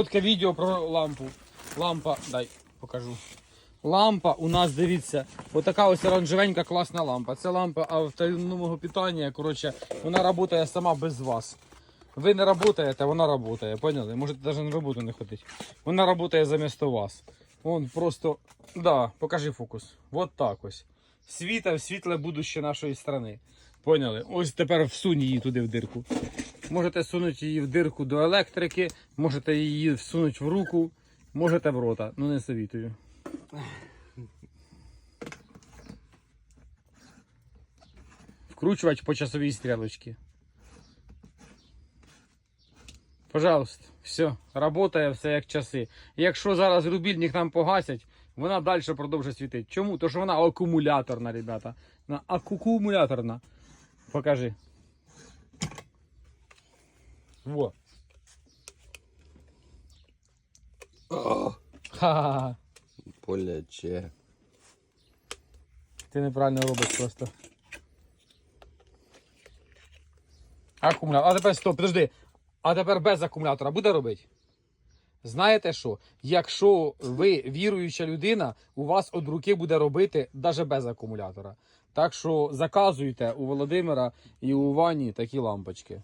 Коротке відео про лампу. Лампа, дай покажу. Лампа у нас, дивіться, отака ось оранжевенька класна лампа. Це лампа автономного питання. Коротше, вона працює сама без вас. Ви не працюєте, вона працює, поняли? Можете навіть на роботу не ходити. Вона працює замість вас. Вон просто. Да, покажи фокус. Вот так ось. Світа, світле будуще нашої країни. Поняли? Ось тепер всунь її туди в дирку. Можете сунути її в дирку до електрики, можете її всунути в руку, можете в рота. Ну не совітую. Вкручувач по часовій стрілочці. Пожалуйста, все, работає все як часи. Якщо зараз рубільник нам погасять, вона далі продовжує світити. Чому? Тому що вона акумуляторна, ребята. Вона акумуляторна. Покажи. Во. Ха-ха-ха. Ти неправильно робиш просто. Акумулятор. А тепер стоп, подожди. А тепер без акумулятора буде робити? Знаєте що? Якщо ви віруюча людина, у вас від руки буде робити навіть без акумулятора. Так що заказуйте у Володимира і у Вані такі лампочки.